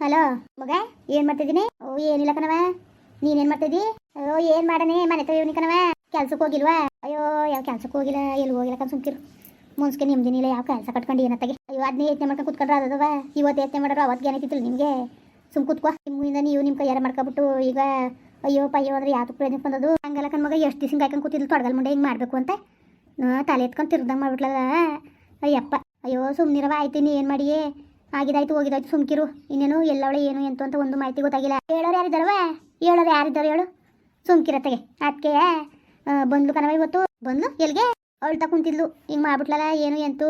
Hello ಮಗ ಏನ್ ಮಾಡ್ತಿದೀನಿ ಓ ಏನಿಲ್ಲ ಕಣವ ನೀನೇನ್ ಮಾಡ್ತಿದ್ದಿ ಅಯ್ಯೋ ಏನ್ ಮಾಡನೆ ಮನೆ ತಗೋನಿ ಕಣವ ಕೆಲ್ಸಕ್ಕೆ ಹೋಗಿಲ್ವಾ ಅಯ್ಯೋ ಯಾವ ಕೆಲ್ಸಕ್ಕೆ ಹೋಗಿಲ್ಲ ಎಲ್ಲಿ ಹೋಗಿಲ್ಲ ಕಣ್ ಸುಮ್ಕಿರು ಮುನ್ಸ್ಕೆ ನಿಮ್ದಿನಿಲ್ಲ ಯಾವ ಕೆಲಸ ಕಟ್ಕೊಂಡು ಏನತ್ತಾಗೆ ಅಯ್ಯೋ ಅದನ್ನೇ ಯೋಚನೆ ಮಾಡ್ಕೊಂಡು ಕುತ್ಕೊಂಡ್ರೆ ಅದವ ಇವತ್ತು ಯೋಚನೆ ಮಾಡೋರು ಅವತ್ತು ಏನೈತಿಲ್ಲ ನಿಮಗೆ ಸುಮ್ ಕುತ್ಕೋ ನಿಮ್ಮಿಂದ ನೀವು ನಿಮ್ಮ ಕೈಯಾರ ಮಾಡ್ಕೊಬಿಟ್ಟು ಈಗ ಅಯ್ಯೋ ಪಯ್ಯೋ ಅಂದ್ರೆ ಯಾತಕ್ಕೆ ಪ್ರಯೋಜನಕ್ಕೆ ಬಂದದು ಹಂಗಲ್ಲ ಕಣ್ ಮಗ ಎಷ್ಟು ದಿವಸ ಕಾಯ್ಕೊಂಡು ಕೂತಿದ್ಲು ತೊಡಗಲ್ ಮುಂಡೆ ಹಿಂಗೆ ಮಾಡಬೇಕು ಅಂತ ತಲೆ ಎತ್ಕೊಂಡು ತಿರ್ದಂಗೆ ಮಾಡ್ಬಿಟ್ಲದ ಅಯ್ಯಪ್ಪ ಅಯ್ಯೋ ಸುಮ್ಮನಿರವ ಆಯ್ತೀನಿ ಏನು ಮಾಡಿ ಆಗಿದಾಯ್ತು, ಹೋಗಿದಾಯ್ತು, ಸುಮ್ಕಿರು. ಇನ್ನೇನು ಎಲ್ಲವಳೆ ಏನು ಎಂತು ಅಂತ ಒಂದು ಮಾಹಿತಿ ಗೊತ್ತಾಗಿಲ್ಲ. ಹೇಳೋರು ಯಾರಿದ್ದಾರವ ಹೇಳೋರು ಯಾರಿದ್ದಾರೆ ಹೇಳು. ಸುಮ್ಕಿರತ್ತೆಗೆ ಅದಕ್ಕೆ ಬಂದ್ಲು ಕಣವ ಇವತ್ತು. ಬಂದ್ಲು? ಎಲ್ಲಿಗೆ ಅಳ್ತಾ ಕುಂತಿದ್ಲು. ಹಿಂಗೆ ಮಾಡ್ಬಿಟ್ಲಲ್ಲ, ಏನು ಎಂತು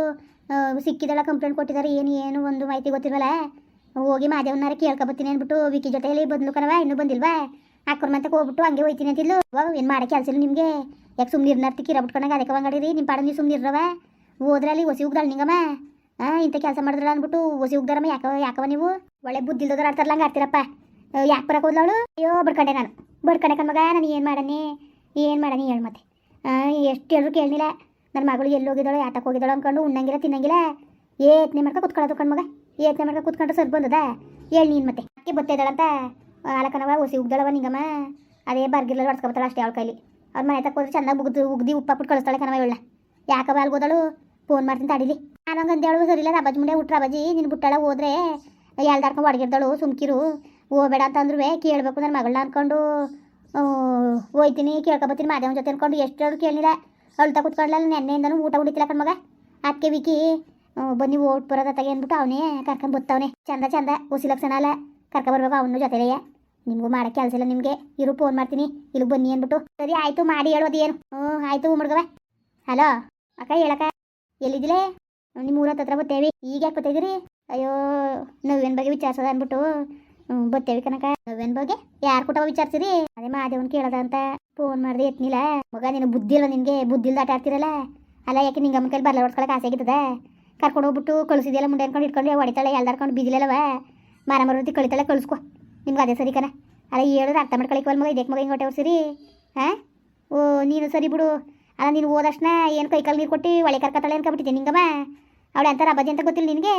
ಸಿಕ್ಕಿದಳ ಕಂಪ್ಲೇಂಟ್ ಕೊಟ್ಟಿದ್ದಾರೆ ಏನು ಏನು ಒಂದು ಮಾಹಿತಿ ಗೊತ್ತಿಲ್ವಲ್ಲ? ಹೋಗಿ ಮಾದೇವನಾರ ಕೇಳ್ಕೊಬತ್ತೀನಿ ಅಂದ್ಬಿಟ್ಟು ವಿಕಿ ಜೊತೆಯಲ್ಲಿ ಬಂದ್ಲು ಕಣವ ಇನ್ನೂ ಬಂದಿಲ್ವಾ? ಅಕ್ಕರ ಮಂತಕ್ಕೆ ಹೋಗ್ಬಿಟ್ಟು ಹಂಗೆ ಹೋಯ್ತೀನಿ ಅಂತಿದ್ಲು. ಏನು ಮಾಡೋ ಕೆಲಸ ನಿಮಗೆ? ಯಾಕೆ ಸುಮ್ಮನೆ ಇರ್ನರ್ತಿ ಕಿರ ಬಿಟ್ಕೊಂಡಾಗ ಅದಕ್ಕೆ ಬಂಗಾಡಿರಿ ನಿಮ್ಮ ಪಾಡ ನೀವು ಸುಮ್ಮನೆ ಇರ್ರವ ಹೋದ್ರಲ್ಲಿ ಹೊಸಿ ಉಗ್ದಾಳ ನಿಂಗಮ್ಮ? ಹಾಂ ಇಂಥ ಕೆಲಸ ಮಾಡಿದ್ರಲ್ಲ ಅಂದ್ಬಿಟ್ಟು ಹೊಸಿ ಉಗ್ದಾರಮ್ಮ, ಯಾಕ ಯಾಕವ ನೀವು? ಒಳ್ಳೆ ಬುದ್ಧಿ ಇಲ್ದೋದ್ರ ಆಡ್ತಾರಲ್ಲ ಹಂಗೆ ಆಡ್ತೀರಪ್ಪ ಯಾಕೆ ಬರಕ್ಕೆ ಹೋದ್ಲವಳು? ಅಯ್ಯೋ, ಬಡ್ಕಂಡೆ ನಾನು. ಬಡ್ಕಂಡೆ ಕಣ್ಮಗ, ನಾನು ಏನು ಮಾಡನಿ ಏನು ಮಾಡನಿ ಹೇಳು ಮತ್ತೆ. ಎಷ್ಟು ಹೇಳಿದ್ರು ಕೇಳಲಿಲ್ಲ ನನ್ನ ಮಗಳು ಎಲ್ಲಿ ಹೋಗಿದ್ದಾಳು ಯಾತಕ್ಕೆ ಹೋಗಿದ್ದಾಳು ಅಂದ್ಕೊಂಡು ಉಣ್ಣಂಗಿಲ್ಲ, ತಿನ್ನಂಗಿಲ್ಲ. ಏತ್ನೆ ಮಾಡ್ಕೊ ಕುತ್ಕೊಳ್ಳೋದು ಕಣ್ಮಗ. ಏತ್ನೆ ಮಾಡ್ಕೊ ಕುತ್ಕೊಂಡ್ರೆ ಸರ್ ಬಂದದ? ಹೇಳಿ ನೀನು ಮತ್ತೆ. ಅಕ್ಕಿ ಬತ್ತಾ ಇದ್ದಾಳಂತ? ಅಲಕನವ ಹೊಸಿ ಉಗ್ದಳವ ನಿಂಗಮ್ಮ. ಅದೇ ಬರ್ಗಿಲ್ಲ ಹೊಡ್ಸ್ಕೊಬತ್ತಾಳ ಅಷ್ಟೇ ಅವಳ ಕೈಲಿ. ಅವ್ರ ಮನೆ ತಕ್ಕ ಹೋದ್ರೆ ಚೆನ್ನಾಗಿ ಉಗ್ದು, ಉಗ್ದಿ ಉಪ್ಪಾಕ್ಬಿಟ್ಟು ಕಳಿಸ್ತಾಳೆ ಕಣವ ಇವಳ ಯಾಕವ ಅಲ್ಲಿ ಹೋದಳು? ಫೋನ್ ಮಾಡ್ತೀನಿ ತಡೀಲಿ. ಸರಿ ಸರಿಲ್ಲ ರಬಾಜ್ ಮುಂದೆ ಹುಟ್ಟ ರಬಾಜಿ ನಿನ್ನ ಬುಟ್ಟಳ ಹೋದ್ರೆ ಎಲ್ದಾರ್ಕೊಂಡು ಒಡಗಿರ್ದಳು ಸುಮ್ಕಿರು. ಹೋಗ್ಬೇಡ ಅಂತಂದ್ರು ಕೇಳಬೇಕು ನನ್ನ ಮಗಳನ್ನ ಅನ್ಕೊಂಡು. ಹೋಯ್ತೀನಿ ಕೇಳ್ಕೊಬತ್ತೀನಿ ಮಾದೇವನ ಜೊತೆ ಅನ್ಕೊಂಡು. ಎಷ್ಟು ಕೇಳಿಲ್ಲ ಅಳ್ತಾ ಕುತ್ಕೊಂಡ್ಲಲ್ಲ ನೆನ್ನೆಯಿಂದನೂ ಊಟ ಉಡಿತಿಲ್ಲ ಕಣ್ಮಗ ಅದಕ್ಕೆ ವಿಕಿ ಬನ್ನಿ, ಓಟ್ ಬರೋದ ತಗೆ ಅಂದ್ಬಿಟ್ಟು ಅವನೇ ಕರ್ಕೊಂಡು ಬತ್ತವನೆ. ಚಂದ ಚಂದ, ಉಸಿ ಲಕ್ಷಣ ಅಲ್ಲ. ಕರ್ಕೊಬರ್ಬೇಕು ಅವನು ಜೊತೆಲೆಯ ನಿಮಗೂ ಮಾಡಕ್ಕೆ ಕೆಲಸ ಇಲ್ಲ ನಿಮಗೆ. ಇರು, ಫೋನ್ ಮಾಡ್ತೀನಿ. ಇಲ್ಲಿ ಬನ್ನಿ ಅಂದ್ಬಿಟ್ಟು. ಸರಿ, ಆಯಿತು, ಮಾಡಿ ಹೇಳೋದು ಏನು ಹ್ಞೂ ಆಯಿತು ಮುಡ್ಗವ ಹಲೋ, ಅಕ್ಕ ಹೇಳಕ್ಕ? ಎಲ್ಲಿದ್ದಿಲೆ? ನಿಮ್ಮ ಊರ ಹತ್ರ ಬರ್ತೇವೆ ಈಗ ಯಾಕೆ ಬರ್ತಾಯಿದ್ದೀರಿ ಅಯ್ಯೋ, ನವ್ಯನ ಬಗ್ಗೆ ವಿಚಾರಿಸೋದ ಅಂದ್ಬಿಟ್ಟು. ಬರ್ತೇವೆ ಕನಕ ನವ್ಯನ ಬಗ್ಗೆ ಯಾರು ಕೊಟ್ಟವ ವಿಚಾರಿಸಿರಿ? ಅದೇ ಮಾದೇವನ್ ಕೇಳದ ಅಂತ ಫೋನ್ ಮಾಡಿದೆ ಎತ್ನಿಲ್ಲ ಮಗ ನೀನು ಬುದ್ಧಿ ಇಲ್ಲ ನಿನಗೆ? ಬುದ್ಧಿ ಇಲ್ದ ಆಟ ಆಡ್ತಿರಲ್ಲ? ಅಲ್ಲ, ಯಾಕೆ ನಿಂಗೆ ಅಮ್ಮ ಕೈಲಿ ಬರ್ಲ ಹೊಡ್ಸ್ಕೊಳಕ್ಕೆ ಆಸೆ ಆಗಿರ್ತದೆ ಕರ್ಕೊಂಡು ಹೋಗ್ಬಿಟ್ಟು ಕಳಿಸಿದೆಯಲ್ಲ ಮುಂಡೆ ಅನ್ಕೊಂಡು ಇಟ್ಕೊಂಡು ಹೊಡಿತಾಳೆ ಎಲ್ದಾರ್ಕೊಂಡು ಬಿದ್ದಿಲ್ಲವ ಮಾರ ಮರತಿ ಕಳಿತಾಳೆ, ಕಳಿಸ್ಕೊ. ನಿಮ್ಗೆ ಅದೇ ಸರಿ ಕಣ. ಅಲ್ಲ ಹೇಳಿದ್ರೆ ಅರ್ಥ ಮಾಡ್ಕೊಳಿಕ್ವಲ್ ಮಗ? ಇದಕ್ಕೆ ಮಗ ಹಿಂಗೆ ಹೊಟ್ಟೆ ಹೊಡ್ಸಿರಿ ಹಾಂ? ಓ, ನೀನು ಸರಿ ಬಿಡು. ನೀನು ಹೋದಷ್ಟನ ಏನು ಕೈ ಕಾಲು ನೀರು ಕೊಟ್ಟು ಒಳೆ ಕರ್ಕತ್ತಾಳೆ ಅನ್ಕೊಬಿಟ್ಟಿದ್ದೆ ನಿಂಗಮ್ಮ ಅವಳೆ ಎಂತಾರ ಅಬ್ಬಜಿ ಅಂತ ಗೊತ್ತಿಲ್ಲ ನಿನಗೆ?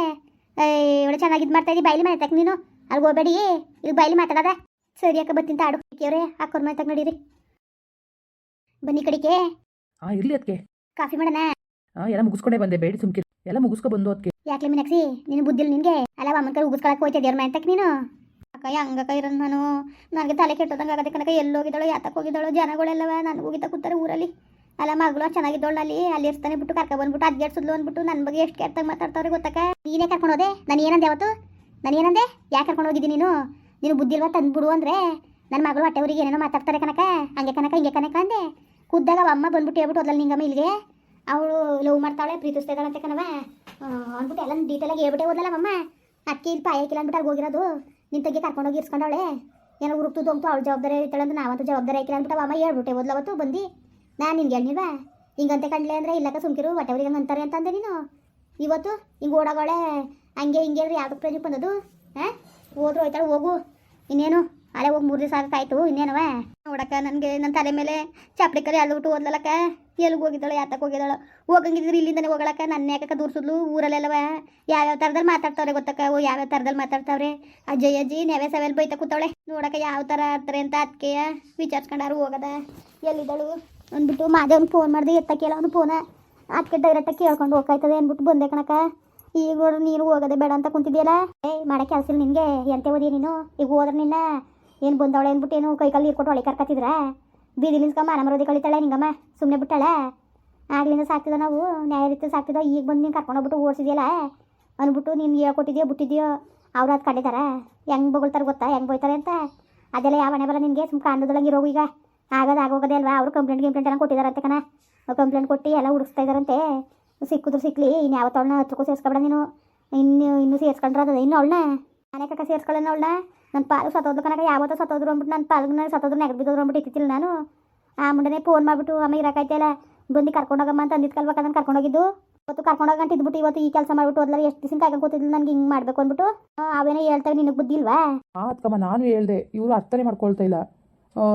ಇವಳು ಚೆನ್ನಾಗಿ ಇದು ಮಾಡ್ತಾ ಇದ್ದಿ ಬಾಯ್ಲಿ ಮನೆ ತಕ್ಕ ನೀನು? ಅಲ್ಲಿ ಹೋಗ್ಬೇಡಿ ಇಲ್ಲಿ ಬಾಯ್ಲಿ ಮಾತಾಡದ? ಸರಿ ಅಕ್ಕ ಬತ್ತಿಂತ ಆಡು ಕೇವ್ರೆ ಅಕ್ಕವ್ರ ಮನೆ ತಕ್ಕ ನಡೀರಿ. ಬನ್ನಿ ಕಡಿಕೆ ಹಾಂ ಇರಲಿ ಅದಕ್ಕೆ ಕಾಫಿ ಮಾಡೋಣ? ಹಾಂ ಎಲ್ಲ ಮುಗಿಸ್ಕೊಂಡೆ ಬಂದೆ ಬೇಡಿ ಸುಮ್ಕಿ. ಎಲ್ಲ ಮುಗಿಸ್ಕೊ ಬಂದು ಅದಕ್ಕೆ ಯಾಕೆ ಮೀನಾಕ್ಷಿ ನಿನ್ನ ಬುದ್ಧಿಲ್ ನಿನಗೆ? ಅಲ್ಲ ಅಮ್ಮನ ಕೈ ಉಗಿಸ್ಕೊಳಕ್ಕೆ ಹೋಯ್ತಾ ದೇವ್ರ ಮನೆ ತಕ್ಕ ನೀನು? ಅಕ್ಕ ಹಂಗಕ್ಕ ಇರೋದು ನಾನು. ನನಗೆ ತಲೆ ಕೆಟ್ಟದಂಗೆ ಆಗತ್ತೆ ಕನಕ ಎಲ್ಲೋಗಿದ್ದಾಳೋ ಯಾತಕ್ಕೆ ಹೋಗಿದ್ದಾಳು ಜನಗಳೆಲ್ಲವ ನನಗೆ ಹೋಗಿದ್ದ ಕೂತಾರೆ ಊರಲ್ಲಿ. ಅಲ್ಲ ಮಗಳು ಚೆನ್ನಾಗಿದ್ದೋಳು ಅಲ್ಲಿ. ಅಲ್ಲಿ ಇರ್ತಾನೆ ಬಿಟ್ಟು ಕರ್ಕೊ ಬಂದ್ಬಿಟ್ಟು ಅಡ್ಗೆಡ್ಸಿದ್ಲು ಅಂದ್ಬಿಟ್ಟು ನನ್ನ ಬಗ್ಗೆ ಎಷ್ಟು ಕೆಟ್ಟ ಮಾತಾಡ್ತಾವ್ರೆ ಗೊತ್ತಕ್ಕ? ನೀನೇ ಕರ್ಕೊಂಡು ಹೋದೆ? ನಾನು ಏನಂದೆ ಅವತ್ತು? ನಾನು ಏನಂದೆ? ಯಾಕೆ ಕರ್ಕೊಂಡು ಹೋಗಿದ್ದೀನಿ ನೀನು? ನೀನು ಬುದ್ಧಿ ಇಲ್ವಾ ತಂದ್ಬಿಡು ಅಂದ್ರೆ? ನನ್ನ ಮಗಳು ಹೊಟ್ಟೆವ್ರಿಗೆ ಏನೇನೋ ಮಾತಾಡ್ತಾರೆ ಕನಕ ಹಂಗೆ ಕನಕ ಹಿಂಗೆ ಕನಕ ಅಂದೆ. ಕುದ್ದಾಗ ಅಮ್ಮ ಬಂದ್ಬಿಟ್ಟು ಹೇಳ್ಬಿಟ್ಟು ಅದ್ರಲ್ಲಿ ನಿಂಗಮ್ಮ ಇಲ್ಲಿಗೆ. ಅವಳು ಲವ್ ಮಾಡ್ತಾಳೆ ಪ್ರೀತಿಸ್ತಾ ಅಂತ ಕಣವ ಅಂದ್ಬಿಟ್ಟು ಎಲ್ಲ ಡೀಟೇಲಾಗಿ ಹೇಳ್ಬಿಟ್ಟೆ ಹೋದಲ್ಲ ಅಮ್ಮ ಅಕ್ಕಿ ಇಲ್ಲಿ ಪಾಯಕಿಲ್ಲ ಅಂದ್ಬಿಟ್ಟು ಅಲ್ಲಿ ಹೋಗಿರೋದು. ನಿನ್ನ ತಗ್ಗೆ ಕರ್ಕೊಂಡೋಗಿ ಇರ್ಸ್ಕೊಂಡವಳೆ ಏನೋ ಹುರುಕ್ತು ತೊಗೊಂತು ಅವಳು ಜವಾಬ್ದಾರಿ ಇರ್ತಾಳೆ ಅಂತ ನಾವಂತೂ ಜವಾಬ್ದಾರಿ ಹಾಕಿಲ್ಲ ಅಂದ್ಬಿಟ್ಟು ಅಮ್ಮ ಹೇಳ್ಬಿಟ್ಟೆ ಓದ್ಲವತ್ತು ಬಂದು. ನಾನು ನಿನ್ಗೆ ಹೇಳಿಲ್ವಾ ಹಿಂಗಂತೆ ಕಂಡ್ಲೆ ಅಂದರೆ ಇಲ್ಲಕ್ಕ ಸುಮ್ಕಿರು, ಹೊಟ್ಟೆವ್ರಿಗೆ ಹಂಗೆ ಅಂತಾರೆ ಅಂತ ಅಂದೆ ನೀನು. ಇವತ್ತು ಹಿಂಗೆ ಓಡಾಗೋಳೆ ಹಂಗೆ ಹಿಂಗೆ ರೀ ಯಾವ್ದಕ್ಕೆ ಪ್ರಜೆಕ್ಟ್ ಬಂದದು ಹಾಂ? ಹೋದ್ರು ಹೋಯ್ತಾಳೆ, ಹೋಗು. ಇನ್ನೇನು? ಅಲ್ಲೇ ಹೋಗಿ ಮೂರು ದಿವಸ ಆಯ್ತು ಇನ್ನೇನವ? ನೋಡಕ್ಕ, ನನಗೆ ನನ್ನ ತಲೆ ಮೇಲೆ ಚಾಪಡಿ ಕರಿ ಅಳ್ಬಿಟ್ಟು ಓದ್ಲಕ್ಕ ಎಲ್ಲಿಗೆ ಹೋಗಿದ್ದಾಳೆ ಯಾತಕ್ಕೆ ಹೋಗಿದ್ದಾಳು? ಹೋಗಂಗಿದ್ರೆ ಇಲ್ಲಿಂದನೇ ಹೋಗಳಕ್ಕ ನನ್ನ ಯಾಕಕ್ಕ ದೂರ್ಸಿದ್ಲು ಊರಲ್ಲೆಲ್ಲವ? ಯಾವ್ಯಾವ ಥರದಲ್ಲಿ ಮಾತಾಡ್ತಾವ್ರೆ ಗೊತ್ತಕ್ಕ? ಓ, ಯಾವ್ಯಾವ ಥರದಲ್ಲಿ ಮಾತಾಡ್ತಾವ್ರೆ? ಅಜ್ಜಯ್ಯ ಅಜ್ಜಿ ನೆವೆ ಸವೆಲ್ ಬೈತಾ ಕೂತಾವಳೆ. ನೋಡಕ್ಕ, ಯಾವ ಥರ ಆಡ್ತಾರೆ ಅಂತ ಅದಕ್ಕೆ ವಿಚಾರಿಸ್ಕೊಂಡಾರು ಹೋಗದ. ಎಲ್ಲಿದ್ದಾಳು? ಅಂದ್ಬಿಟ್ಟು ಮಾದೇವ್ನ ಫೋನ್ ಮಾಡಿದೆ, ಎತ್ತ ಕೇಳ ಅವನು ಫೋನ ಅದಕ್ಕೆ ಡೈರೆಕ್ಟಾಗಿ ಕೇಳ್ಕೊಂಡು ಹೋಗ್ತಾಯ್ತದೆ ಅಂದ್ಬಿಟ್ಟು ಬಂದೆ ಕಣಕ್ಕ. ಈಗ ನೋಡ್ರಿ ನೀನು ಹೋಗೋದೇ ಬೇಡ ಅಂತ ಕುಂತಿದ್ಯಲ್ಲ ಏಯ್, ಮಾಡೋ ಕೆಲಸ ಇಲ್ಲ ನಿನಗೆ. ಎಂತೆ ಓದಿ ನೀನು? ಈಗ ಹೋದ್ರೆ ನಿನ್ನ? ಏನು ಬಂದವಳೆ ಅಂದ್ಬಿಟ್ಟು ಏನು ಕೈ ಕಾಲು ನೀರು ಒಳಗೆ ಕರ್ಕತ್ತಿದ್ರ? ಬೀದಿ ನಿಲ್ಸ್ಕೊಂಬ ಮಾರ ಮರೋದಿ ಕಳಿತಾಳೆ ನಿಂಗಮ್ಮ. ಸುಮ್ಮನೆ ಬಿಟ್ಟಾಳೆ? ಆಗ್ಲಿಂದ ಸಾಕ್ತಿದ್ದ ನಾವು? ನ್ಯಾಯ ರೀತಿ ಈಗ ಬಂದು ನೀನು ಕರ್ಕೊಂಡೋಗ್ಬಿಟ್ಟು ಓಡಿಸಿದ್ಯಲ್ಲ? ಅಂದ್ಬಿಟ್ಟು ನೀನು ಹೇಳ್ಕೊಟ್ಟಿದ್ಯೋ ಬಿಟ್ಟಿದ್ಯೋ, ಅವ್ರು ಅದು ಕಂಡಿದಾರ ಹೆಂಗೆ ಬೊಗಳ್ತಾರೆ ಗೊತ್ತಾ? ಹೆಂಗೆ ಬೈತಾರೆ ಅಂತ? ಅದೆಲ್ಲ ಯಾವ ಮನೆ ಬರ ನಿನಗೆ? ಸುಮ್ಮ ಕಾಂಡದೊಳಗೆ ಇರೋವು ಈಗ. ಆಗೋದು ಆಗೋಗದೆ ಅಲ್ವಾ? ಅವರು ಕಂಪ್ಲೇಂಟ್ ಗಿಂಪ್ಲೇಂಟ್ ಎಲ್ಲ ಕೊಟ್ಟಿದ್ದಾರಂತೆ ಕಣ. ಕಂಪ್ಲೇಂಟ್ ಕೊಟ್ಟು ಎಲ್ಲ ಹುಡುಕ್ತಾ ಇದ್ದಾರಂತೆ ಸಿಕ್ಕಿದ್ರು ಸಿಕ್ಲಿ ಇನ್ನು ಯಾವತ್ತವಳನ್ನ ಹತ್ರಕ್ಕೂ ಸೇರ್ಸ್ಕೊಬೇಡ ನೀನು. ಇನ್ನು, ಇನ್ನೂ ಸೇರ್ಸ್ಕೊಂಡ್ರದ ಇನ್ನು ಅವಳನ್ನ? ಮನೆ ಕಕ್ಕ ಸೇರ್ಸ್ಕೊಳ್ಳೋಣ ಅವಳನ್ನ? ನನ್ನ ಪಾಲು ಸತ್ತೋದ್ರು ಕನಕ ಯಾವತ್ತೋ ಸತ್ತೋದ್ರು ಅಂದ್ಬಿಟ್ಟು ನನ್ನ ಪಾಲ್ಗೆ ಸತ್ತೋದ್ರು ನೆಗದು ಬಿದ್ದೋದ್ರು ಅಂದ್ಬಿಟ್ಟು ಇತ್ತಿಲ್ಲ ನಾನು. ಆ ಮುಂಡನೆ ಫೋನ್ ಮಾಡಿಬಿಟ್ಟು, ಅಮ್ಮ ಇರೋಕಾಯ್ತಲ್ಲ ಬಂದು ಕರ್ಕೊಂಡೋಗಮ್ಮ ಅಂತ ಅಂದಿದ್ಕಲ್ವ ನಾನು ಕರ್ಕೊಂಡೋಗಿದ್ದು ಇವತ್ತು ಕರ್ಕೊಂಡೋಗಂಟ ಇದ್ಬಿಟ್ಟು ಇವತ್ತು ಈ ಕೆಲಸ ಮಾಡಿಬಿಟ್ಟು ಅದ್ರಲ್ಲಿ ಎಷ್ಟು ದಿವಸ ಕಾಯ್ಕೊಂಡು ಕೂತಿದ್ಲು? ನನಗೆ ಹಿಂಗೆ ಮಾಡಬೇಕು ಅಂದ್ಬಿಟ್ಟು. ಅವೇನೇ ಹೇಳ್ತಾರೆ, ನಿನಗೆ ಬುದ್ಧಿ ಇಲ್ವಾ? ಹಾಂ ನಾನು ಹೇಳ್ದೆ, ಇವರು ಅರ್ಥನೇ ಮಾಡ್ಕೊಳ್ತಾ ಇಲ್ಲ.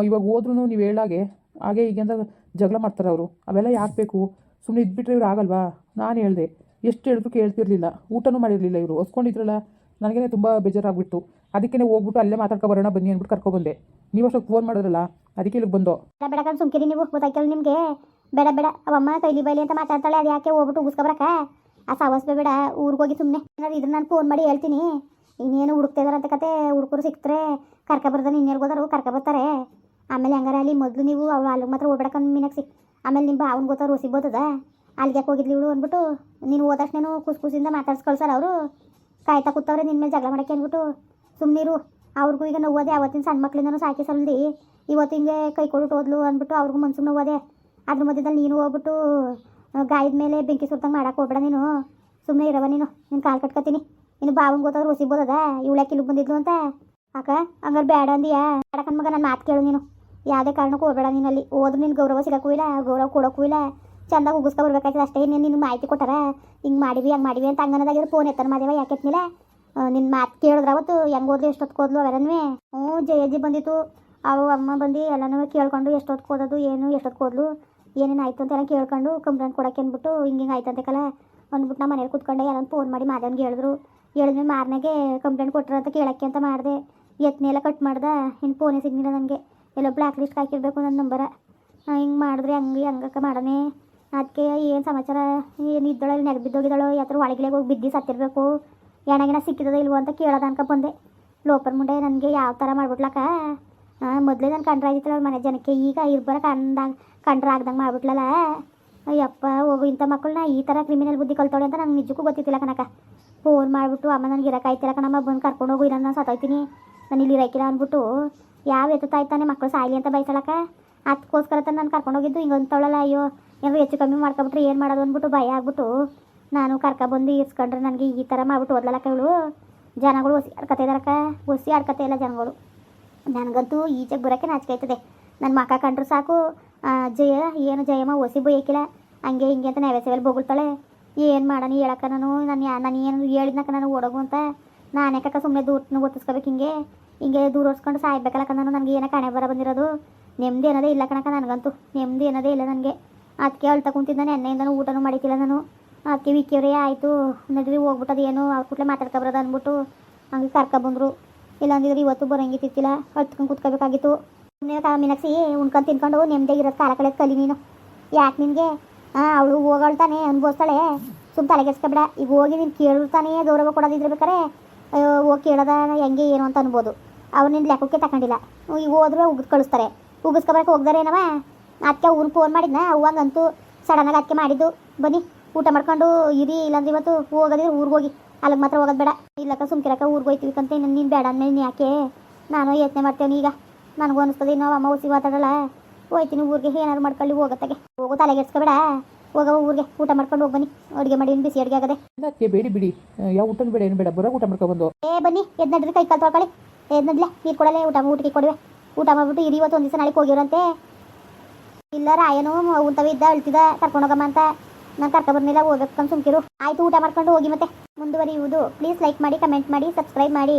ಇವಾಗ ಹೋದ್ರೂ ನೀವು ಹೇಳಾಗೆ, ಹಾಗೆ ಹೀಗೆ ಅಂತ ಜಗಳ ಮಾಡ್ತಾರೆ ಅವರು. ಅವೆಲ್ಲ ಯಾಕೆ ಬೇಕು? ಸುಮ್ಮನೆ ಇದ್ಬಿಟ್ರೆ ಇವ್ರು ಆಗಲ್ವಾ? ನಾನು ಹೇಳ್ದೆ, ಎಷ್ಟು ಹೇಳಿದ್ರು ಕೇಳ್ತಿರ್ಲಿಲ್ಲ. ಊಟನೂ ಮಾಡಿರಲಿಲ್ಲ ಇವರು. ಹೊಸ್ಕೊಂಡಿದ್ರಲ್ಲ ನನಗೇನೆ ತುಂಬ ಬೇಜಾರಾಗ್ಬಿಟ್ಟು ಅದಕ್ಕೆ ಹೋಗ್ಬಿಟ್ಟು ಅಲ್ಲೇ ಮಾತಾಡ್ಕೊ ಬರೋಣ ಬನ್ನಿ ಅಂದ್ಬಿಟ್ಟು ಕರ್ಕೊಬಂದೆ ನೀವು ಅಷ್ಟೊತ್ತು ಫೋನ್ ಮಾಡಿದ್ರಲ್ಲ, ಅದಕ್ಕೆ ಇಲ್ಲಿಗೆ ಬಂದು. ಬೇಡ ಸುಮ್ಕಿರಿ ನೀವು. ಗೊತ್ತಾಯ್ತಲ್ಲ ನಿಮಗೆ? ಬೇಡ ಬೇಡ ಅಮ್ಮ ಕೈಲಿ ಬೈಲಿ ಅಂತ ಮಾತಾಡ್ತಾಳೆ ಅದು ಯಾಕೆ ಹೋಗ್ಬಿಟ್ಟು ಉಗಿಸ್ಕೊಬರಕ ಆ ಸಾವಸ್ಬೇಡ ಬೇಡ, ಊರಿಗೆ ಸುಮ್ಮನೆ ಏನಾದ್ರು ಇದ್ರ ನಾನು ಫೋನ್ ಮಾಡಿ ಹೇಳ್ತೀನಿ. ಇನ್ನೇನು ಹುಡುಕ್ತಾ ಇದಾರಂತ ಕತೆ ಹುಡುಗರು ಸಿಕ್ತರೆ ಕರ್ಕ ಬರ್ದಾನೆ ಇನ್ನೆಲ್ಲಿ ಹೋದಾರು ಕರ್ಕ ಬರ್ತಾರೆ. ಆಮೇಲೆ ಹಂಗಾರ ಅಲ್ಲಿ ಮೊದಲು ನೀವು ಅವ್ಳು ಅಲ್ಲಿಗೆ ಮಾತ್ರ ಹೋಗ್ಬೇಡ ಸಿಕ್ ಆಮೇಲೆ ನಿಮ್ಮ ಅವ್ನು ಗೊತ್ತಾರು ಸಿಗ್ಬೋದದ ಅಲ್ಲಿಗೆ ಹೋಗಿದ್ಲಿ ಇವಳು ಅಂದ್ಬಿಟ್ಟು ನೀನು ಹೋದಷ್ಟೇನು ಖುಷಿ ಖುಷಿಯಿಂದ ಮಾತಾಡ್ಸಿ ಕಳ್ಸಾರ ಅವರು. ಕಾಯ್ತಾ ಕೂತವ್ರೆ ನಿನ್ನ ಮೇಲೆ ಜಗಳ ಮಾಡಕ್ಕೆ ಅಂದ್ಬಿಟ್ಟು. ಸುಮ್ಮನಿರು ಅವ್ರಿಗೂ ಈಗ ನೋವದೆ ಅವತ್ತಿನ ಸಣ್ಣ ಮಕ್ಳಿಂದನೂ ಸಾಕಿ ಸಲ್ದಿ. ಇವತ್ತು ಹಿಂಗೆ ಕೈ ಕೊಟ್ಟು ಹೋದ್ಲು ಅಂದ್ಬಿಟ್ಟು ಅವ್ರಿಗೂ ಮನ್ಸು ನೋವದೆ. ಅದ್ರ ಮಧ್ಯದಲ್ಲಿ ನೀನು ಹೋಗ್ಬಿಟ್ಟು, ಗಾಯದ ಮೇಲೆ ಬೆಂಕಿ ಸುತ್ತಂಗೆ ಮಾಡಕ್ಕೆ ಹೋಗ್ಬೇಡ ನೀನು. ಸುಮ್ಮನೆ ಇರವ ನೀನು ನಿನ್ನ ಕಾಲು ಕಟ್ಕೊತೀನಿ. ಇನ್ನು ಬಾವಂಗೆ ಗೊತ್ತಾದ್ರೆ ಹೊಸಿಬೋದದ ಇವಳ್ಯಾಕೆ ಇಲ್ಲಿ ಬಂದಿದ್ಲು ಅಂತ? ಅಕ್ಕ ಹಂಗಾರೆ ಬೇಡ ಅಂದಿಯಾ. ಬೇಡ ಮಗ ನನ್ನ ಮಾತು ಕೇಳು ನೀನು. ಯಾವುದೇ ಕಾರಣಕ್ಕೂ ಹೋಗ್ಬೇಡ ನೀನಲ್ಲಿ ಹೋದ್ರೆ ನಿನ್ನ ಗೌರವ ಸಿಗಕ್ಕೂ ಇಲ್ಲ, ಗೌರವ ಕೊಡೋಕ್ಕೂ ಇಲ್ಲ. ಚಂದ ಉಗಿಸ್ಕೊ ಬರ್ಬೇಕಾಯ್ತದೆ ಅಷ್ಟೇ ನೀನು ನಿನ್ನ ಮಾಹಿತಿ ಕೊಟ್ಟಾರ? ಹಿಂಗೆ ಮಾಡಿವಿ, ಹಂಗೆ ಮಾಡಿವಿ ಅಂತ ಹಂಗನದಾಗಿರೋ ಫೋನ್ ಎತ್ತರ ಮಾದೇವ ಮೇಲೆ ನಿನ್ನ ಮಾತು ಕೇಳಿದ್ರೆ ಅವತ್ತು ಹೆಂಗೆ ಓದ್ಲು ಎಷ್ಟೊತ್ತು ಕೋದ್ಲು ಅವೆಲ್ಲನೂ ಹ್ಞೂ ಜಯಜ್ಜಿ ಬಂದಿತ್ತು. ಅವು ಅಮ್ಮ ಬಂದು ಎಲ್ಲನೂ ಕೇಳ್ಕೊಂಡು ಎಷ್ಟೊತ್ತು ಓದೋದು, ಏನು ಎಷ್ಟೊತ್ತು ಓದ್ಲು, ಏನೇನು ಆಯ್ತು ಅಂತ ಎಲ್ಲ ಕೇಳ್ಕೊಂಡು ಕಂಪ್ಲೇಂಟ್ ಕೊಡಕ್ಕೆ ಅಂದ್ಬಿಟ್ಟು ಹಿಂಗೆ ಹಿಂಗೆ ಆಯ್ತು ಅಂತಕ್ಕಲ್ಲ ಅಂದ್ಬಿಟ್ಟು ನಮ್ಮ ಮನೇಲಿ ಕೂತ್ಕೊಂಡೆ ಎಲ್ಲ ಫೋನ್ ಮಾಡಿ ಮಾದನ್ಗೆ ಹೇಳಿದ್ರು. ಹೇಳಿದ್ಮೇಲೆ ಮಾರ್ನಾಗೆ ಕಂಪ್ಲೇಂಟ್ ಕೊಟ್ಟರು ಅಂತ ಕೇಳಕ್ಕೆ ಅಂತ ಮಾಡಿದೆ. ಎತ್ತನೆ ಎಲ್ಲ ಕಟ್ ಮಾಡ್ದೆ, ಇನ್ನು ಫೋನೇ ಸಿಗ್ನಿಲ್ಲ ನನಗೆ. ಎಲ್ಲೋ ಬ್ಲ್ಯಾಕ್ ಲಿಸ್ಟ್ ಹಾಕಿರ್ಬೇಕು ನನ್ನ ನಂಬರ ಹಿಂಗೆ ಮಾಡಿದ್ರೆ ಹಂಗೆ ಹಂಗಕ್ಕೆ ಮಾಡನೆ. ಅದಕ್ಕೆ ಏನು ಸಮಾಚಾರ? ಏನು ಇದ್ದಳು ನೆಗ್ ಬಿದ್ದೋಗಿದ್ದಾಳು? ಯಾತ್ರ ಒಳಗಿಲೆ ಹೋಗಿ ಬಿದ್ದು ಸತ್ತಿರಬೇಕು. ಎಣಗಿನ ಸಿಕ್ಕಿದದ ಇಲ್ವೋ ಅಂತ ಕೇಳೋದ ಅನ್ಕ ಬಂದೆ. ಲೋಪರ್ ಮುಂಡೆ ನನಗೆ ಯಾವ ಥರ ಮಾಡ್ಬಿಟ್ಲಕ್ಕ? ಮೊದಲೇ ನಾನು ಕಂಡ್ರಾಗಿತ್ತಲ್ಲ ಮನೆ ಜನಕ್ಕೆ. ಈಗ ಇರ್ಬರ ಕಂಡಂಗೆ, ಕಂಡ್ರ ಆಗ್ದಂಗೆ ಮಾಡ್ಬಿಟ್ಲಲ್ಲ. ಅಯ್ಯಪ್ಪ. ಇಂಥ ಮಕ್ಕಳನ್ನ ಈ ಥರ ಕ್ರಿಮಿನಲ್ ಬುದ್ಧಿ ಕಲ್ತಾಳೆ ಅಂತ ನಂಗೆ ನಿಜಕ್ಕೂ ಗೊತ್ತಿತ್ತಿಲ್ಲ ಕಣಕ್ಕ. ಫೋನ್ ಮಾಡಿಬಿಟ್ಟು, ಅಮ್ಮ, ನನಗೆ ಇರೋಕ್ಕಾಯ್ತಿಲ್ಲ ಕಣಮ್ಮ, ಬಂದು ಕರ್ಕೊಂಡು ಇಲ್ಲ ನಾನು ಸತ್ತೋಯ್ತೀನಿ ನಾನು ಇಲ್ಲಿ ಇರೋಕ್ಕಿಲ್ಲ ಅಂದ್ಬಿಟ್ಟು, ಯಾವ ಎತ್ತಾಯ್ತಾನೆ ಮಕ್ಕಳು ಸಾಯ್ಲಿ ಅಂತ ಬಯಸಲಕ್ಕ ಅದಕ್ಕೋಸ್ಕರ ತಾನು ನಾನು ಕರ್ಕೊಂಡು ಹೋಗಿದ್ದು. ಹಿಂಗೆ ಅಂತವಳಲ್ಲ ಅಯ್ಯೋ ಏನೋ ಹೆಚ್ಚು ಕಮ್ಮಿ ಮಾಡ್ಕೊಬಿಟ್ರೆ ಏನು ಮಾಡೋದು? ಅಂದ್ಬಿಟ್ಟು ಭಯ ಆಗ್ಬಿಟ್ಟು, ನಾನು ಕರ್ಕೊಬಂದು ಇರ್ಸ್ಕೊಂಡ್ರೆ ನನಗೆ ಈ ಥರ ಮಾಡ್ಬಿಟ್ಟು ಓದ್ಲಕ್ಕ ಇವಳು. ಜನಗಳು ಒಸಿ ಆಡ್ಕತೆ ಇದಾರಕ್ಕ. ಒಸಿ ಆಡ್ಕತ್ತೆ ಇಲ್ಲ ಜನಗಳು. ನನಗಂತೂ ಈಚೆಗೆ ಬರೋಕ್ಕೆ ನಾಚಿಕೆ ಆಯ್ತದೆ. ನನ್ನ ಮಕ್ಕ ಕಂಡ್ರು ಸಾಕು. ಜಯ, ಏನು ಜಯಮ್ಮ, ಒಸಿ ಬೈಯಕ್ಕಿಲ್ಲ ಹಂಗೆ ಹಿಂಗೆ ಅಂತ ನಾವೇ ಸೇವಲ್ ಬೋಗುಳ್ತಾಳೆ. ಏನು ಮಾಡೋಣ ಹೇಳಕ್ಕ ನಾನು ನಾನು ನಾನು ಏನು ಹೇಳಿದ್ನಕ್ಕ ನಾನು ಓಡೋಗು ಅಂತ? ನಾನೇ ಕಕ್ಕ ಸುಮ್ಮನೆ ದೂರ ಗೊತ್ತಿಸ್ಕೋಬೇಕು ಹಿಂಗೆ. ಹಿಂಗೆ ದೂರ ಓಡಿಸ್ಕೊಂಡು ಸಾಯ್ಬೇಕಲ್ಲಕ್ಕ ನಾನು ನನಗೆ ಏನೋ ಕಣೆ ಬರ ಬಂದಿರೋದು? ನೆಮ್ಮದಿ ಅನ್ನೋದೇ ಇಲ್ಲ ಕಣಕ್ಕ ನನಗಂತೂ. ನೆಮ್ಮದಿ ಅನ್ನೋದೇ ಇಲ್ಲ ನನಗೆ. ಅದಕ್ಕೆ ಅಳ್ತಾ ಕುಂತಿದ್ದಾನೆ ಎಣ್ಣೆಯಿಂದನೂ ಊಟನೂ ಮಾಡಿಕ್ಕಿಲ್ಲ ನಾನು. ಅದಕ್ಕೆ ವಿಕ್ಕಿಯವ್ರೆ ಆಯಿತು. ನಡ್ರಿ ಹೋಗ್ಬಿಟ್ಟದು ಏನು? ಅವ್ರ ಕೂಡಲೇ ಮಾತಾಡ್ಕೊಬರೋದು ಅಂದ್ಬಿಟ್ಟು ಹಂಗೆ ಕರ್ಕೊಬಂದ್ರು ಇಲ್ಲಾಂದಿದ್ರೆ ಇವತ್ತು ಬರೋಂಗಿತ್ತಿಲ್ಲ ಅಳ್ತ್ಕೊಂಡು ಕೂತ್ಕೋಬೇಕಾಗಿತ್ತು. ಸುಮ್ಮನೆ ಮಿನಕ್ಸಿ ಉಣ್ಕೊಂಡು ತಿನ್ಕೊಂಡು ನೆಮ್ಮದಿಯಾಗಿ ಇರೋದು ಕಾಲ ಕಳೆದು ಕಲಿ ನೀನು. ಯಾಕೆ ನಿನಗೆ? ಹಾಂ, ಅವಳು ಹೋಗಳ್ತಾನೆ ಅನ್ಬೋಸ್ತಾಳೆ ಸುಮ್ಮ ತಲೆಗೆಸ್ಕೊಬೇಡ ಈಗ ಹೋಗಿ ನೀನು ಕೇಳಿರ್ತಾನೆ ಗೌರವ ಕೊಡೋದಿದ್ರೆ ಬೇಕಾರೆ ಹೋಗಿ ಕೇಳೋದ ಹೆಂಗೆ ಏನು ಅಂತ ಅನ್ಬೋದು. ಅವ್ರು ನಿನ್ನ ಲೆಕ್ಕಕ್ಕೆ ತಗೊಂಡಿಲ್ಲ ಈಗ ಹೋದ್ರೆ ಉಗ್ ಕಳಿಸ್ತಾರೆ. ಉಗಿಸ್ಕೊಬರಕ್ಕೆ ಹೋಗ್ದಾರೆ ಏನವ ಅದಕ್ಕೆ ಊರು ಫೋನ್ ಮಾಡಿದ್ನ ಅವಂಗಂತೂ ಸಡನ್ನಾಗಿ ಅದಕ್ಕೆ ಮಾಡಿದ್ದು. ಬನ್ನಿ, ಊಟ ಮಾಡ್ಕೊಂಡು ಇರಿ, ಇಲ್ಲಾಂದ್ರೆ ಇವತ್ತು ಹೋಗೋದಿದ್ರೆ ಊರಿಗೆ ಹೋಗಿ. ಅಲ್ಲಿಗೆ ಮಾತ್ರ ಹೋಗೋದು ಬೇಡ. ಇಲ್ಲಕ್ಕ, ಸುಮ್ಕಿರಕ್ಕ, ಊರಿಗೆ ಹೋಯ್ತೀವಿ ಅಂತ ಇನ್ನು ನೀನು ಬೇಡ ಅಂದ್ಮೇಲೆ ನೀನು ಯಾಕೆ? ನಾನು ಯೋಚನೆ ಮಾಡ್ತೇವೆ ಈಗ ನನಗೂ ಅನಿಸ್ತದೆ, ನಾವು ಅಮ್ಮ ಉಸಿ ಮಾತಾಡಲ್ಲ. ಹೋಯ್ತೀನಿ ಊರಿಗೆ ಏನಾದ್ರು ಮಾಡ್ಕೊಳ್ಳಿ ಹೋಗತ್ತಾಗೆ ಹೋಗೋ ತಲೆಗೆಡ್ಸ್ಕೊಬೇಡ ಹೋಗವ ಊರಿಗೆ. ಊಟ ಮಾಡ್ಕೊಂಡು ಹೋಗ್ಬನ್ನಿ ಅಡುಗೆ ಮಾಡಿ ಬಿಸಿ ಅಡುಗೆ ಆಗದೆ. ಅದಕ್ಕೆ ಬೇಡಿ ಬಿಡಿ. ಯಾವ ಊಟ ಬೇಡ ಏನು ಬೇಡ. ಬರೋ ಊಟ ಮಾಡ್ಕೊಬಂದು ಏ ಬನ್ನಿ. ಎದ್ ನಡ್ರಿ ಕೈ ಕಾಲು ತೊಳ್ಕೊಳ್ಳಿ. ಎದ್ ನಡ್ಲೆ ನೀರು ಕೊಡಲೇ ಊಟ ಊಟಕ್ಕೆ ಕೊಡುವೆ. ಊಟ ಮಾಡ್ಬಿಟ್ಟು ಇರಿ ಇವತ್ತು ಒಂದು ದಿವಸ ನಾಳೆಗೆ ಹೋಗಿರಂತೆ ಇಲ್ಲ ರಾಯನು ಉಂತವ ಇದ್ದ ಅಳ್ತಿದ್ದ ಕರ್ಕೊಂಡೋಗಮ್ಮ ಅಂತ. ನಾನು ಕರ್ಕೊ ಬರ್ನಿಲ್ಲ ಹೋಗ್ಬೇಕು ಸುಮ್ಕಿರು. ಆಯ್ತು ಊಟ ಮಾಡ್ಕೊಂಡು ಹೋಗಿ ಮತ್ತೆ ಮುಂದುವರಿಯುವುದು. ಪ್ಲೀಸ್ ಲೈಕ್ ಮಾಡಿ ಕಮೆಂಟ್ ಮಾಡಿ ಸಬ್ಸ್ಕ್ರೈಬ್ ಮಾಡಿ.